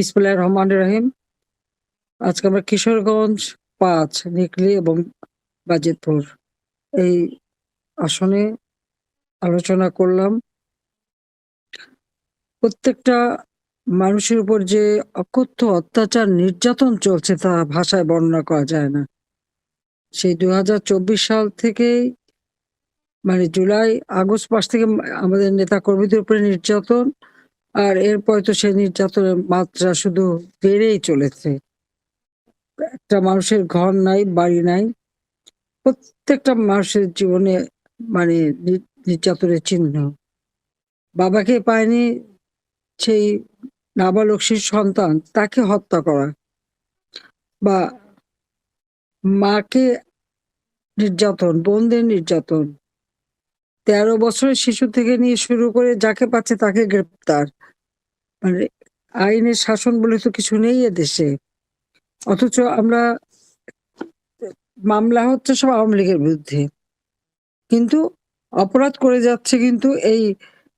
বিসমুল্লাহ রহমান রহিম। আজকে আমরা কিশোরগঞ্জ পাঁচ, নিকলি এবং বাজিতপুর এই আসনে আলোচনা করলাম। প্রত্যেকটা মানুষের উপর যে অকথ্য অত্যাচার নির্যাতন চলছে তা ভাষায় বর্ণনা করা যায় না। সেই দুই হাজার চব্বিশ সাল থেকেই মানে জুলাই, আগস্ট মাস থেকে আমাদের নেতা কর্মীদের উপরে নির্যাতন আর এরপর তো সেই নির্যাতনের মাত্রা শুধু বেড়েই চলেছে। একটা মানুষের ঘর নাই, বাড়ি নাই। প্রত্যেকটা মানুষের জীবনে মানে নির্যাতনের চিহ্ন। বাবাকে পায়নি সেই নাবালক শিশু সন্তান, তাকে হত্যা করা বা মাকে নির্যাতন, বোনদের নির্যাতন। তেরো বছরের শিশু থেকে নিয়ে শুরু করে যাকে পাচ্ছে তাকে গ্রেপ্তার। মানে আইনের শাসন বলে তো কিছু নেই দেশে অথচ আমরা, মামলা হচ্ছে সব আওয়ামী লীগের বিরুদ্ধে। কিন্তু অপরাধ করে যাচ্ছে কিন্তু এই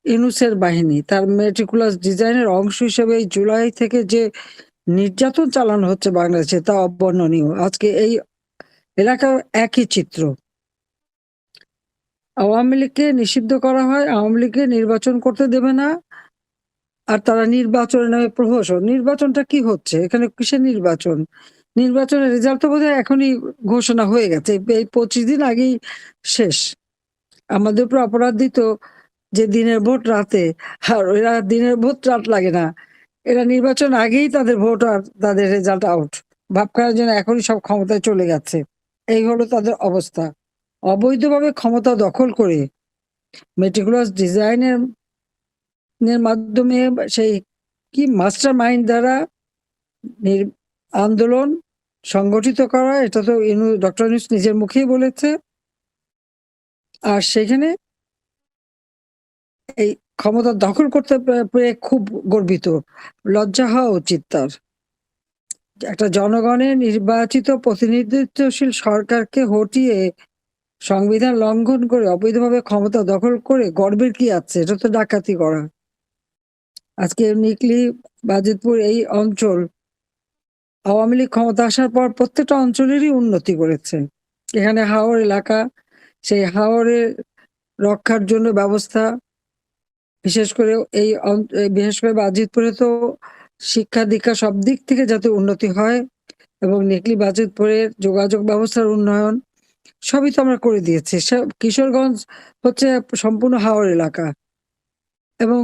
ইনুসের বাহিনী। তার মেটিকুলাস ডিজাইনের অংশ হিসেবে এই জুলাই থেকে যে নির্যাতন চালানো হচ্ছে বাংলাদেশে তা অবর্ণনীয়। আজকে এই এলাকার একই চিত্র। আওয়ামী লীগকে নিষিদ্ধ করা হয়, আওয়ামী লীগকে নির্বাচন করতে দেবে না, আর তারা নির্বাচনের নামে প্রহসন নির্বাচনটা কি হচ্ছে? এখানে কিসের নির্বাচন? নির্বাচনের রেজাল্ট তো বোধহয় এখনই ঘোষণা হয়ে গেছে। এই পঁচিশ দিন আগেই শেষ। আমাদের উপর অপরাধ দিত যে দিনের ভোট রাতে, আর এরা দিনের ভোট রাত লাগে না। এরা নির্বাচন আগেই তাদের ভোট আর তাদের রেজাল্ট আউট ভাব করার জন্য এখনই সব ক্ষমতায় চলে গেছে। এই হলো তাদের অবস্থা। অবৈধভাবে ক্ষমতা দখল করে মেটিকুলাস ডিজাইনের এর মাধ্যমে সেই কি মাস্টার মাইন্ড দ্বারা আন্দোলন সংগঠিত করা এটা তো ইনু ডক্টর ইউনুস নিজের মুখেই বলেছে। আর সেখানে এই ক্ষমতা দখল করতে পেরে খুব গর্বিত। লজ্জা হওয়া উচিত তার। একটা জনগণের নির্বাচিত প্রতিনিধিত্বশীল সরকারকে হটিয়ে সংবিধান লঙ্ঘন করে, অবৈধভাবে ক্ষমতা দখল করে গর্বের কি আছে? এটা তো ডাকাতি করা। আজকে নিকলি, বাজিতপুর এই অঞ্চল, আওয়ামী লীগ ক্ষমতা আসার পর প্রত্যেকটা অঞ্চলেরই উন্নতি করেছে। এখানে হাওর এলাকা, সেই হাওরের রক্ষার জন্য ব্যবস্থা, বিশেষ করে এই বিশেষ করে বাজিতপুরে তো শিক্ষা দীক্ষা সব দিক থেকে যাতে উন্নতি হয় এবং নেকলি বাজিতপুরের যোগাযোগ ব্যবস্থার উন্নয়ন সবই তো আমরা করে দিয়েছি। কিশোরগঞ্জ হচ্ছে সম্পূর্ণ হাওর এলাকা। এবং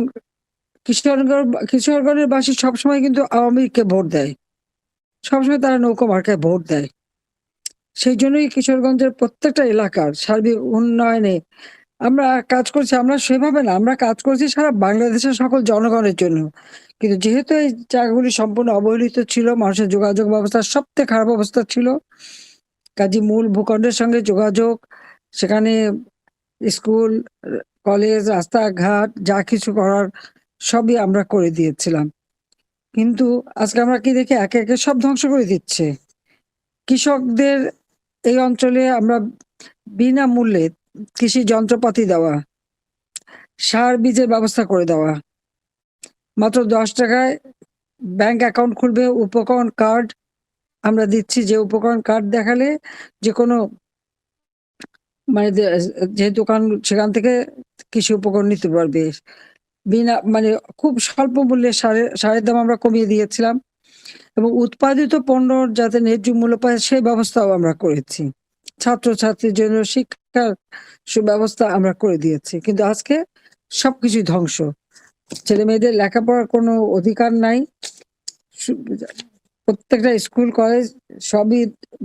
কিশোরগঞ্জ, কিশোরগঞ্জের বাসী সবসময় কিন্তু আওয়ামী লীগকে ভোট দেয়। সবসময় তারা নৌকা মার্কায় ভোট দেয়। সেই জন্যই কিশোরগঞ্জের প্রত্যেকটা এলাকার সার্বিক উন্নয়নে আমরা কাজ করছি। আমরা সেভাবে না, আমরা কাজ করছি সারা বাংলাদেশের সকল জনগণের জন্য। কিন্তু যেহেতু এই জায়গাগুলি সম্পূর্ণ অবহেলিত ছিল, মানুষের যোগাযোগ ব্যবস্থা সব থেকে খারাপ অবস্থা ছিল কাজী মূল ভূখণ্ডের সঙ্গে যোগাযোগ, সেখানে স্কুল, কলেজ, রাস্তাঘাট যা কিছু করার সবই আমরা করে দিয়েছিলাম। কিন্তু আজকে আমরা কি দেখি একে একে সব ধ্বংস করে দিচ্ছে। কৃষকদের এই অঞ্চলে আমরা বিনামূল্যে কৃষি যন্ত্রপাতি দেওয়া, সার বীজের ব্যবস্থা করে দেওয়া। মাত্র দশ টাকায় ব্যাংক অ্যাকাউন্ট খুলবে, উপকরণ, কার্ড আমরা দিচ্ছি যে উপকরণ কার্ড দেখালে যে কোনো মানে যে- দোকান সেখান থেকে কৃষি উপকরণ নিতে পারবে। বিনা মানে খুব স্বল্প মূল্যে সারের সারের দাম আমরা কমিয়ে দিয়েছিলাম এবং উৎপাদিত পণ্য যাতে ন্যায্য মূল্য পায় সেই ব্যবস্থাও আমরা করেছি। ছাত্রছাত্রীর জন্য শিক্ষার সুব্যবস্থা আমরা করে দিয়েছি। কিন্তু আজকে সবকিছুই ধ্বংস। ছেলে মেয়েদের লেখাপড়ার কোনো অধিকার নাই। প্রত্যেকটা স্কুল, কলেজ সবই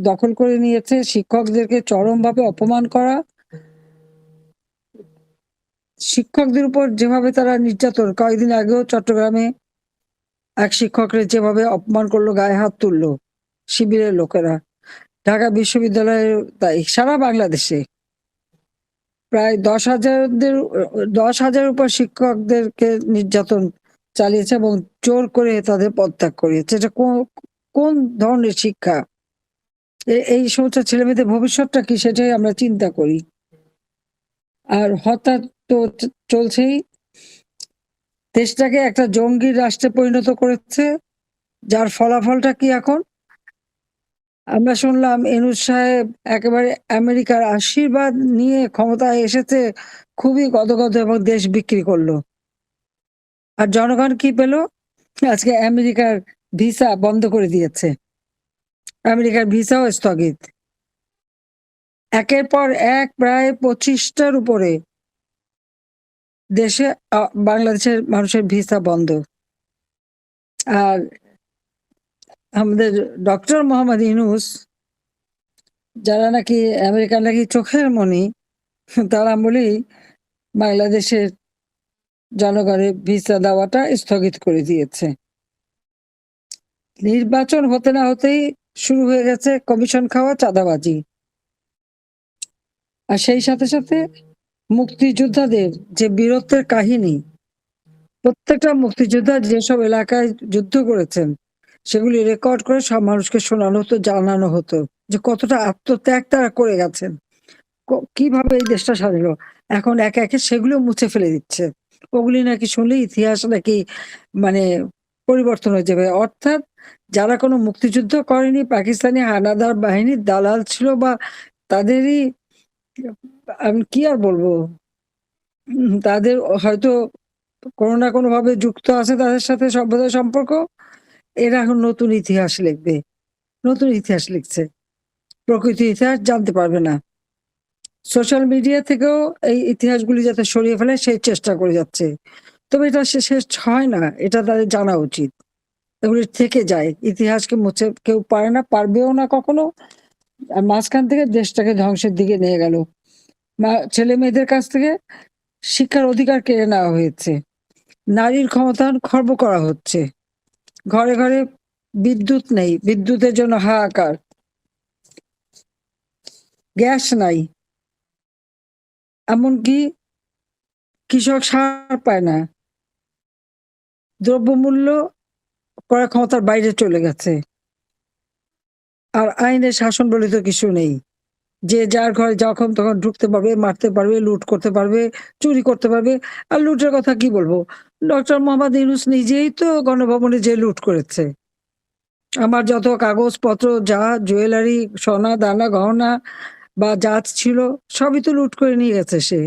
দখল করে নিয়েছে। শিক্ষকদেরকে চরমভাবে অপমান করা। শিক্ষকদের উপর যেভাবে তারা নির্যাতন, কয়েকদিন আগেও চট্টগ্রামে এক শিক্ষকরে যেভাবে অপমান করল, গায়ে হাত তুললো শিবিরের লোকেরা। ঢাকা বিশ্ববিদ্যালয়ের তাই সারা বাংলাদেশে প্রায় দশ হাজারদের, দশ হাজার উপর শিক্ষকদেরকে নির্যাতন চালিয়েছে এবং জোর করে তাদের পদত্যাগ করিয়েছে এটা কোন- ধরনের শিক্ষা? এই সমস্ত ছেলে মেয়েদের ভবিষ্যৎটা কি সেটাই আমরা চিন্তা করি। আর হঠাৎ তো চলছেই। দেশটাকে একটা জঙ্গি রাষ্ট্রে পরিণত করেছে। যার ফলাফলটা কি এখন? আমরা শুনলাম এনুস সাহেব একেবারে আমেরিকার আশীর্বাদ নিয়ে ক্ষমতায় এসেছে, খুবই গদগদ এবং দেশ বিক্রি করল। আর জনগণ কি পেল? আজকে আমেরিকার ভিসা বন্ধ করে দিয়েছে। আমেরিকার ভিসাও স্থগিত। একের পর এক প্রায় পঁচিশটার উপরে দেশে বাংলাদেশের মানুষের ভিসা বন্ধ। আর আমাদের ডক্টর মোহাম্মদ ইনুস যারা নাকি আমেরিকার নাকি চোখের মনি তারা বলেই বাংলাদেশের জনগণের ভিসা দেওয়াটা স্থগিত করে দিয়েছে। নির্বাচন হতে না হতেই শুরু হয়ে গেছে কমিশন খাওয়া চাঁদাবাজি। আর সেই সাথে সাথে মুক্তিযোদ্ধাদের যে বীরত্বের কাহিনী, প্রত্যেকটা মুক্তিযোদ্ধা যেসব এলাকায় যুদ্ধ করেছেন, সেগুলি রেকর্ড করে সব মানুষকে শোনানো হতো, জানানো হতো যে কতটা আত্মত্যাগ তারা করে গেছেন। কীভাবে এই দেশটা স্বাধীন এখন একে একে সেগুলো মুছে ফেলে দিচ্ছে। ওগুলি নাকি শুনলে ইতিহাস নাকি মানে পরিবর্তন হয়ে যাবে। অর্থাৎ যারা কোনো মুক্তিযুদ্ধ করেনি, পাকিস্তানি হানাদার বাহিনীর দালাল ছিল বা তাদেরই, আমি কি আর বলব? তাদের হয়তো কোনো না কোনো ভাবে যুক্ত আছে তাদের সাথে সভ্যতার সম্পর্ক। এরা এখন নতুন ইতিহাস লিখবে। নতুন ইতিহাস লিখছে। প্রকৃত ইতিহাস জানতে পারবে না। সোশ্যাল মিডিয়া থেকেও এই ইতিহাসগুলি যাতে সরিয়ে ফেলে সেই চেষ্টা করে যাচ্ছে। তবে এটা শেষ হয় না। এটা তাদের জানা উচিত। এগুলি থেকে যায়। ইতিহাসকে মুছে, কেউ পারে না, পারবেও না কখনো। আর মাঝখান থেকে দেশটাকে ধ্বংসের দিকে নিয়ে গেল। ছেলে মেয়েদের কাছ থেকে শিক্ষার অধিকার কেড়ে নেওয়া হয়েছে। নারীর ক্ষমতায়ন খর্ব করা হচ্ছে। ঘরে ঘরে বিদ্যুৎ নেই, বিদ্যুতের জন্য হাহাকার। গ্যাস নাই। এমনকি কৃষক সার পায় না। দ্রব্যমূল্য ক্রয় ক্ষমতার বাইরে চলে গেছে। আর আইনের শাসন বলে তো কিছু নেই। যে যার ঘরে যখন তখন ঢুকতে পারবে, মারতে পারবে, লুট করতে পারবে, চুরি করতে পারবে। আর লুটের কথা কি বলব? ডক্টর মোহাম্মদ ইউনুস নিজেই তো গণভবনে যে লুট করেছে। আমার যত কাগজপত্র, যা জুয়েলারি, সোনা, দানা, গহনা বা যা ছিল, সবই তো লুট করে নিয়ে গেছে সে।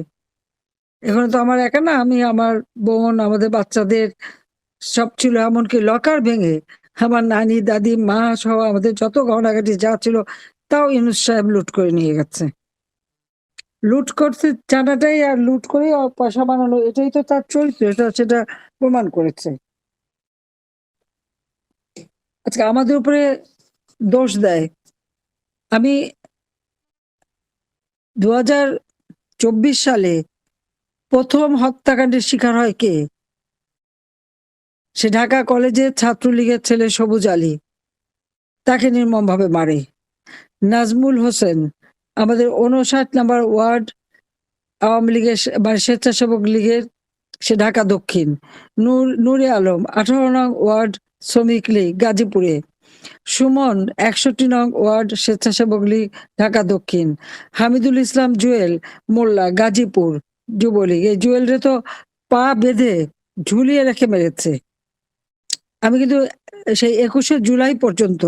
এখানে তো আমার একা না, আমি আমার বোন, আমাদের বাচ্চাদের সব ছিল এমনকি লকার ভেঙে। আমার নানি, দাদি, মা সহ আমাদের যত গহনাগাটি যা ছিল, তাও ইউনুস সাহেব লুট করে নিয়ে গেছে। লুট করতে জানাটাই আর লুট করে পয়সা বানানো এটাই তো তার চরিত্র, এটা সেটা প্রমাণ করেছে। আজকে আমাদের উপরে দোষ দেয়। আমি দু সালে প্রথম হত্যাকাণ্ডের শিকার হয় কে? সে ঢাকা কলেজের ছাত্রলীগের ছেলে সবুজ আলী। তাকে নির্মমভাবে মারে। নাজমুল হোসেন, আমাদের উনষাট নাম্বার ওয়ার্ড আওয়ামী লীগের মানে স্বেচ্ছাসেবক লীগের সে ঢাকা দক্ষিণ। নূর নূরে আলম, আঠারো নং ওয়ার্ড শ্রমিক লীগ, গাজীপুরে। সুমন, একষট্টি নং ওয়ার্ড স্বেচ্ছাসেবক লীগ, ঢাকা দক্ষিণ। হামিদুল ইসলাম জুয়েল, মোল্লা, গাজীপুর যুবলীগ। এই জুয়েলরে তো পা বেঁধে ঝুলিয়ে রেখে মেরেছে। আমি কিন্তু সেই একুশে জুলাই পর্যন্ত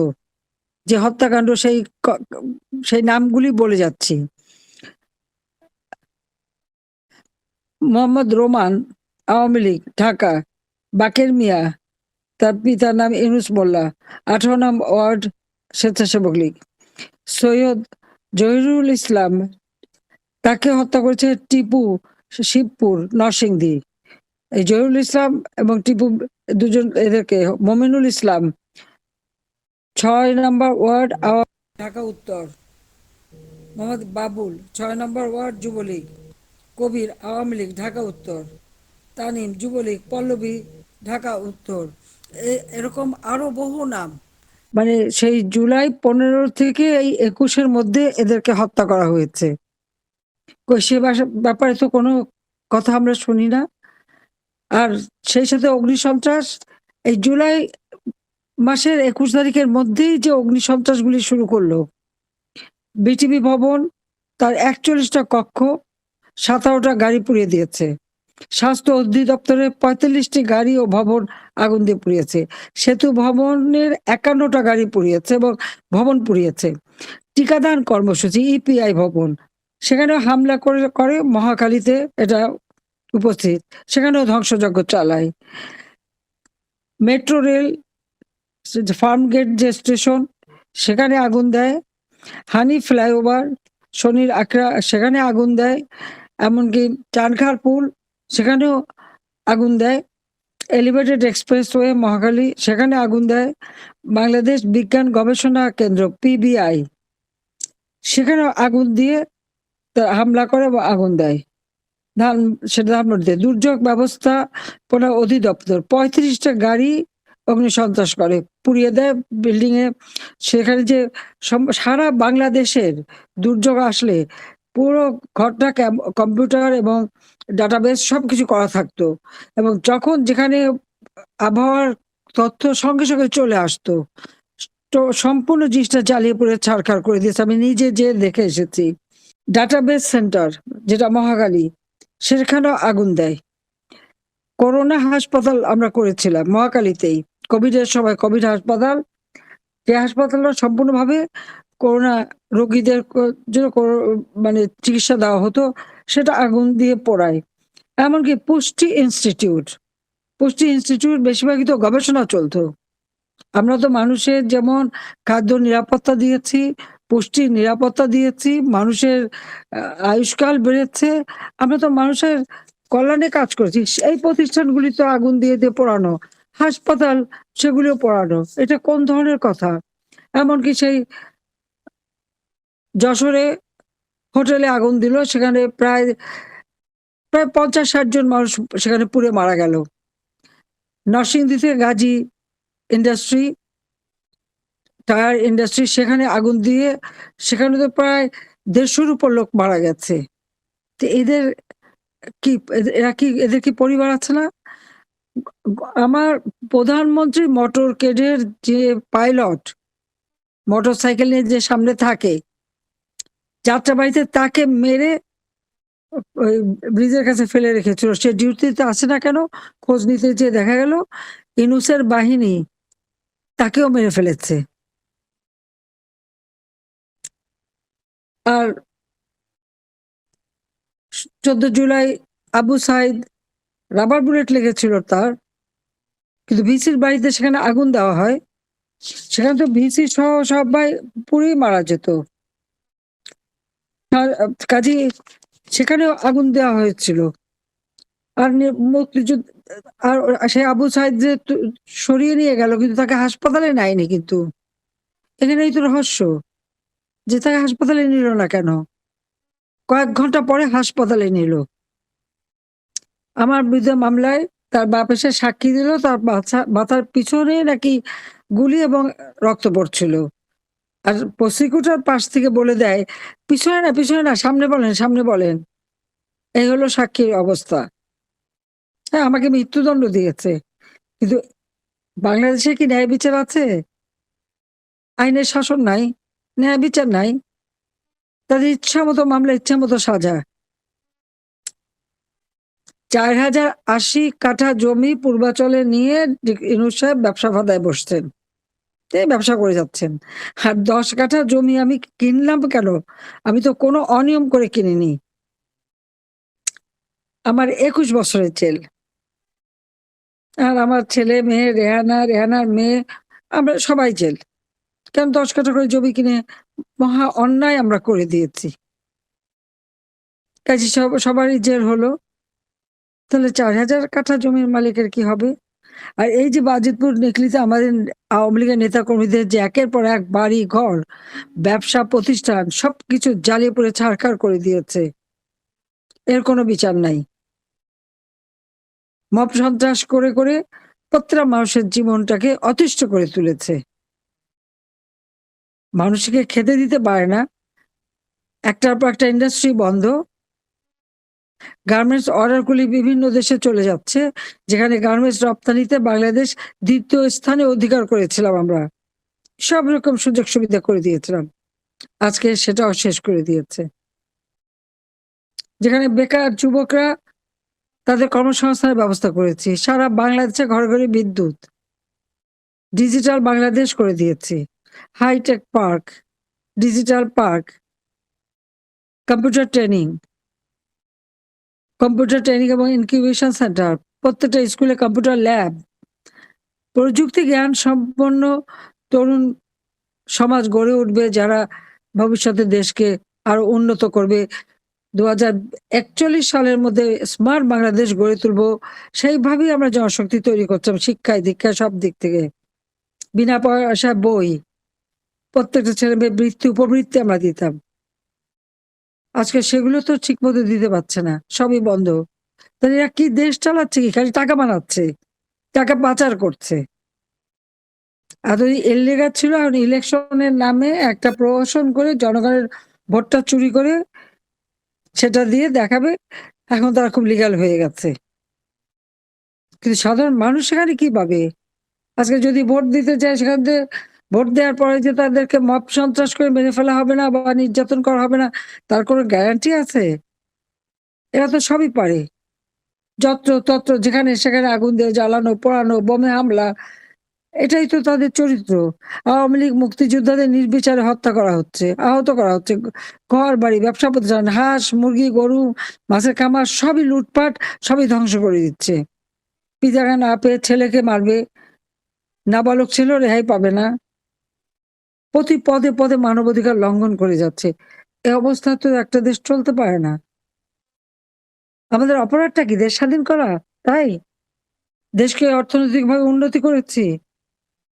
যে হত্যাকাণ্ড সেই সেই নামগুলি বলে যাচ্ছি। মোহাম্মদ রোমান, আওয়ামী লীগ, ঢাকা, বাকের মিয়া, তার পিতার নাম ইউনুস মোল্লা, আঠারো নাম ওয়ার্ড স্বেচ্ছাসেবক লীগ। সৈয়দ জহিরুল ইসলাম, তাকে হত্যা করেছে টিপু, শিবপুর, নরসিংদী। এই জহিরুল ইসলাম এবং টিপু দুজন এদেরকে, মমিনুল ইসলাম। ছয় নম্বর ওয়ার্ড ঢাকা উত্তর। মোহাম্মদ বাবুল, ছয় নম্বর ওয়ার্ড, যুবলীগ। কবির, আওয়ামী লীগ, ঢাকা উত্তর। তানিম, যুবলীগ, পল্লবী, ঢাকা উত্তর। এরকম আরও বহু নাম। মানে সেই জুলাই পনেরো থেকে এই একুশের মধ্যে এদেরকে হত্যা করা হয়েছে। সে ব্যাপারে তো কোনো কথা আমরা শুনি না। আর সেই সাথে অগ্নিসন্ত্রাস, এই জুলাই মাসের একুশ তারিখের মধ্যেই যে অগ্নিসন্ত্রাসগুলি শুরু করল, বিটিভি ভবন তার একচল্লিশটা কক্ষ, সাতারোটা গাড়ি পুড়িয়ে দিয়েছে। স্বাস্থ্য অধিদপ্তরের পঁয়তাল্লিশটি গাড়ি ও ভবন আগুন দিয়ে পুড়িয়েছে। সেতু ভবনের একান্নটা গাড়ি পুড়িয়েছে এবং ভবন পুড়িয়েছে। টিকাদান কর্মসূচি, ইপিআই ভবন, সেখানে হামলা করে করে মহাকালীতে এটা উপস্থিত। সেখানেও ধ্বংসযজ্ঞ চালায়। মেট্রো রেল ফার্ম গেট যে স্টেশন, সেখানে আগুন দেয়। হানি ফ্লাইওভার, শনির আকরা সেখানে আগুন দেয়। এমনকি চানখার পুল, সেখানেও আগুন দেয়। এলিভেটেড এক্সপ্রেসওয়ে মহাকালী সেখানে আগুন দেয়। বাংলাদেশ বিজ্ঞান গবেষণা কেন্দ্র পিবিআই সেখানে আগুন দিয়ে হামলা করে আগুন দেয়। ধান সেটা ধানমন্ডিতে দুর্যোগ ব্যবস্থাপনা অধিদপ্তর পঁয়ত্রিশটা গাড়ি অগ্নিসন্ত্রাস করে, পুড়িয়ে দেয় বিল্ডিং এ সেখানে যে সারা বাংলাদেশের দুর্যোগ আসলে পুরো ক্যাম- কম্পিউটার এবং ডাটাবেস সবকিছু করা থাকতো। এবং যখন যেখানে আবহাওয়ার তথ্য সঙ্গে সঙ্গে চলে আসতো, তো সম্পূর্ণ জিনিসটা জ্বালিয়ে পুড়ে ছাড়খাড় করে দিয়েছে। আমি নিজে যে দেখে এসেছি। ডাটাবেস সেন্টার, যেটা মহাকালী সেখানেও আগুন দেয়। করোনা হাসপাতাল আমরা করেছিলাম মহাকালীতেই। কোভিডের সময় কোভিড হাসপাতাল, যে হাসপাতালটা সম্পূর্ণভাবে করোনা রোগীদের জন্য মানে চিকিৎসা দেওয়া হতো, সেটা আগুন দিয়ে পোড়ায়। এমনকি পুষ্টি ইনস্টিটিউট পুষ্টি ইনস্টিটিউট বেশিরভাগই তো গবেষণা চলতো। আমরা তো মানুষের যেমন খাদ্য নিরাপত্তা দিয়েছি পুষ্টির নিরাপত্তা দিয়েছি, মানুষের আয়ুষ্কাল বেড়েছে, আমরা তো মানুষের কল্যাণে কাজ করেছি। এই প্রতিষ্ঠানগুলি তো আগুন দিয়ে দিয়ে পড়ানো, হাসপাতাল সেগুলিও পড়ানো, এটা কোন ধরনের কথা? এমনকি সেই যশোরে হোটেলে আগুন দিল, সেখানে প্রায় প্রায় পঞ্চাশ ষাট জন মানুষ সেখানে পুড়ে মারা গেল। নরসিংদীতে গাজী ইন্ডাস্ট্রি টায়ার ইন্ডাস্ট্রি সেখানে আগুন দিয়ে সেখানে তো প্রায় দেড়শোর উপর লোক মারা গেছে। তো এদের কি, এরা কি, এদের কি পরিবার আছে না? আমার প্রধানমন্ত্রী মোটর কেডের যে পাইলট মোটর সাইকেল নিয়ে যে সামনে থাকে, যাত্রাবাড়িতে তাকে মেরে ব্রিজের কাছে ফেলে রেখেছিল। সে ডিউটিতে আসে না কেন? খোঁজ নিতে যে দেখা গেল, ইনুসের বাহিনী তাকেও মেরে ফেলেছে। আর চোদ্দ জুলাই আবু সাইদ রাবার বুলেট লেগেছিল তার। কিন্তু ভিসির বাড়িতে সেখানে আগুন দেওয়া হয়। সেখানে তো ভিসি সহ সবাই পুড়েই মারা যেত। কাজে সেখানেও আগুন দেওয়া হয়েছিল। আর মুক্তিযুদ্ধ, আর সে আবু সাইদ যে সরিয়ে নিয়ে গেল, কিন্তু তাকে হাসপাতালে নেয়নি কিন্তু। এখানেই তো রহস্য। যে তাকে হাসপাতালে নিল না কেন? কয়েক ঘণ্টা পরে হাসপাতালে নিল। আমার বিরুদ্ধে মামলায় তার বাপ এসে সাক্ষী দিল, তার বাচ্চা মাথার পিছনে নাকি গুলি এবং রক্ত পড়ছিল আর প্রসিকিউটর পাশ থেকে বলে দেয়, পিছনে না পিছনে না, সামনে বলেন সামনে বলেন। এই হলো সাক্ষীর অবস্থা। হ্যাঁ আমাকে মৃত্যুদণ্ড দিয়েছে। কিন্তু বাংলাদেশে কি ন্যায় বিচার আছে? আইনের শাসন নাই। ন্যায় বিচার নাই। তাদের ইচ্ছা মতো মামলা ইচ্ছা মতো সাজা। চার হাজার আশি কাঠা জমি পূর্বাচলে নিয়ে ইনুস সাহেব ব্যবসা ফাদায় বসছেন। ব্যবসা করে যাচ্ছেন। আর দশ কাঠা জমি আমি কিনলাম কেন? আমি তো কোনো অনিয়ম করে কিনিনি। আমার একুশ বছরের জেল। আর আমার ছেলে মেয়ে রেহানা, রেহানার মেয়ে, আমরা সবাই জেল। কেন দশ কাঠা করে জমি কিনে মহা অন্যায় আমরা করে দিয়েছি? কাজে সব, সবারই জের হলো। তাহলে চার হাজার কাঠা জমির মালিকের কি হবে? আর এই যে বাজিতপুর নেকলিতে আমাদের আওয়ামী লীগের নেতা কর্মীদের যে একের পর এক বাড়ি, ঘর, ব্যবসা, প্রতিষ্ঠান, সবকিছু জ্বালিয়ে পড়ে ছাড়খাড় করে দিয়েছে। এর কোনো বিচার নাই। মব সন্ত্রাস করে করে প্রত্যেকটা মানুষের জীবনটাকে অতিষ্ঠ করে তুলেছে। মানুষকে খেতে দিতে পারে না। একটার পর একটা ইন্ডাস্ট্রি বন্ধ। গার্মেন্টস অর্ডারগুলি বিভিন্ন দেশে চলে যাচ্ছে, যেখানে গার্মেন্টস রপ্তানিতে বাংলাদেশ দ্বিতীয় স্থানে অধিকার করেছিলাম আমরা। সব রকম সুযোগ সুবিধা করে দিয়েছিলাম। আজকে সেটাও শেষ করে দিয়েছে। যেখানে বেকার যুবকরা তাদের কর্মসংস্থানের ব্যবস্থা করেছি। সারা বাংলাদেশে ঘরে ঘরে বিদ্যুৎ। ডিজিটাল বাংলাদেশ করে দিয়েছি। Hi tech park digital park computer training computer training এবং ইনকিউবেশন সেন্টার প্রত্যেকটা স্কুলে কম্পিউটার ল্যাব প্রযুক্তি জ্ঞান সম্পন্ন তরুণ সমাজ গড়ে উঠবে যারা ভবিষ্যতে দেশকে আরও উন্নত করবে। দু হাজার একচল্লিশ সালের মধ্যে স্মার্ট বাংলাদেশ গড়ে তুলবো, সেইভাবেই আমরা জনশক্তি তৈরি করতাম শিক্ষায় দীক্ষায় সব দিক থেকে। বিনা পয়সা বই প্রত্যেকটা ছেলে মেয়ে বৃত্তি, উপবৃত্তি আমরা দিতাম। আজকে সেগুলো তো ঠিক মতো দিতে পারছে না, সবই বন্ধ। তাহলে এরা কি দেশ চালাচ্ছে কি? খালি টাকা বানাচ্ছে, টাকা পাচার করছে। এতদিন এললেগা ছিল, এখন ইলেকশনের নামে একটা প্রহসন করে জনগণের ভোটটা চুরি করে সেটা দিয়ে দেখাবে, এখন তারা খুব লিগাল হয়ে গেছে। কিন্তু সাধারণ মানুষ সেখানে কি পাবে? আজকে যদি ভোট দিতে চায় সেখান থেকে ভোট দেওয়ার পরে যে তাদেরকে মব সন্ত্রাস করে মেরে ফেলা হবে না বা নির্যাতন করা হবে না, তার কোনো গ্যারান্টি আছে? এরা তো সবই পারে। যত্র তত্র যেখানে সেখানে আগুন দিয়ে জ্বালানো, পোড়ানো, বোমে হামলা, এটাই তো তাদের চরিত্র। আওয়ামী লীগ মুক্তিযোদ্ধাদের নির্বিচারে হত্যা করা হচ্ছে, আহত করা হচ্ছে। ঘর, বাড়ি, ব্যবসা প্রতিষ্ঠান, হাঁস, মুরগি, গরু, মাছের খামার, সবই লুটপাট, সবই ধ্বংস করে দিচ্ছে। পিতাকে না পেয়ে ছেলেকে মারবে, নাবালক ছিল রেহাই পাবে না। প্রতি পদে পদে মানবাধিকার লঙ্ঘন করে যাচ্ছে। এ অবস্থা তো একটা দেশ চলতে পারে না। আমাদের অপরাধটা কি দেশ স্বাধীন করা? তাই? দেশকে অর্থনৈতিকভাবে উন্নতি করেছি।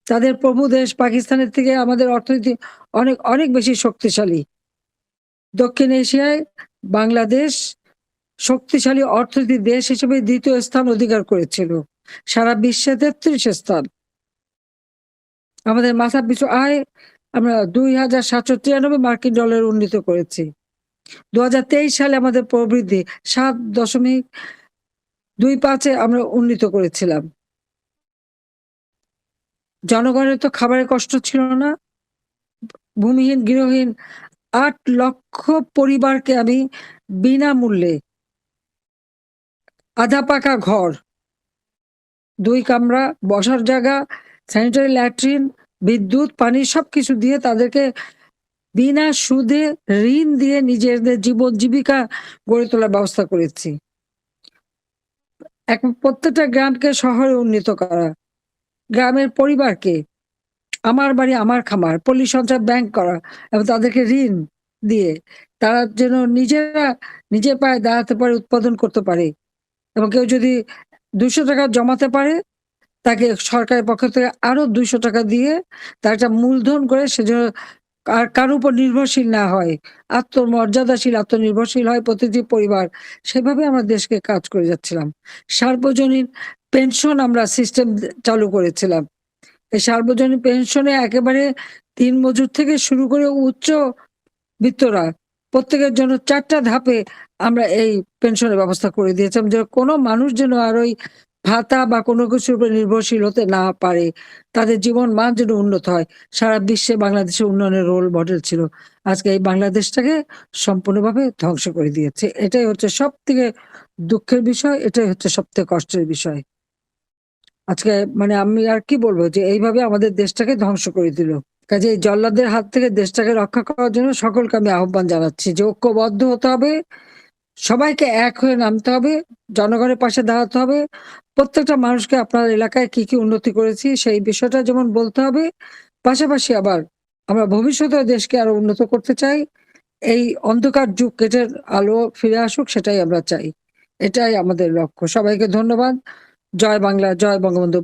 তাদের প্রভু দেশ পাকিস্তানের থেকে আমাদের অর্থনীতি অনেক অনেক বেশি শক্তিশালী। দক্ষিণ এশিয়ায় বাংলাদেশ শক্তিশালী অর্থনীতি দেশ হিসেবে দ্বিতীয় স্থান অধিকার করেছিল। সারা বিশ্বে তেত্রিশ স্থান। আমাদের মাথা পিছু আয় আমরা দুই হাজার সাতশো তিরানব্বই মার্কিন ডলার উন্নীত করেছি। দু হাজার তেইশ সালে আমাদের প্রবৃদ্ধি সাত দশমিক দুই পাঁচে আমরা উন্নীত করেছিলাম। জনগণের তো খাবারের কষ্ট ছিল না। ভূমিহীন, গৃহহীন আট লক্ষ পরিবারকে আমি বিনামূল্যে আধা পাকা ঘর, দুই কামরা, বসার জায়গা, স্যানিটারি ল্যাট্রিন বিদ্যুৎ, পানি সবকিছু দিয়ে তাদেরকে বিনা সুদে ঋণ দিয়ে নিজেদের জীবন জীবিকা গড়ে তোলার ব্যবস্থা করেছি। এক, প্রত্যেকটা গ্রামকে শহরে উন্নীত করা। গ্রামের পরিবারকে আমার বাড়ি, আমার খামার, পল্লী সঞ্চয় ব্যাংক করা এবং তাদেরকে ঋণ দিয়ে তারা যেন নিজেরা নিজের পায়ে দাঁড়াতে পারে, উৎপাদন করতে পারে এবং কেউ যদি দুশো টাকা জমাতে পারে তাকে সরকারের পক্ষ থেকে আরও দুইশো টাকা দিয়ে তার একটা মূলধন করে সে আর কারোর উপর নির্ভরশীল না হয়, আত্মমর্যাদাশীল, আত্মনির্ভরশীল হয় প্রতিটি পরিবার। সেভাবে আমরা দেশকে কাজ করে যাচ্ছিলাম। সার্বজনীন পেনশন আমরা সিস্টেম চালু করেছিলাম। এই সার্বজনীন পেনশনে একেবারে তিন মজুর থেকে শুরু করে উচ্চ বিত্তরা প্রত্যেকের জন্য চারটা ধাপে আমরা এই পেনশনের ব্যবস্থা করে দিয়েছিলাম যে কোনো মানুষ যেন আর ওই ভাতা বা কোনো কিছুর উপর নির্ভরশীল হতে না পারে। তাদের জীবন মান যেন উন্নত হয়। সারা বিশ্বে বাংলাদেশের উন্নয়নের রোল মডেল ছিল। আজকে এই বাংলাদেশটাকে সম্পূর্ণভাবে ধ্বংস করে দিয়েছে। এটাই হচ্ছে সব থেকে দুঃখের বিষয়, এটাই হচ্ছে সব থেকে কষ্টের বিষয়। আজকে মানে আমি আর কি বলব যে এইভাবে আমাদের দেশটাকে ধ্বংস করে দিল। কাজে এই জল্লাদের হাত থেকে দেশটাকে রক্ষা করার জন্য সকলকে আমি আহ্বান জানাচ্ছি যে ঐক্যবদ্ধ হতে হবে। সবাইকে এক হয়ে নামতে হবে, জনগণের পাশে দাঁড়াতে হবে। প্রত্যেকটা মানুষকে আপনার এলাকায় কি কি উন্নতি করেছি সেই বিষয়টা যেমন বলতে হবে, পাশাপাশি আবার আমরা ভবিষ্যতে দেশকে আরও উন্নত করতে চাই। এই অন্ধকার যুগ কেটে আলো ফিরে আসুক, সেটাই আমরা চাই। এটাই আমাদের লক্ষ্য। সবাইকে ধন্যবাদ। জয় বাংলা, জয় বঙ্গবন্ধু।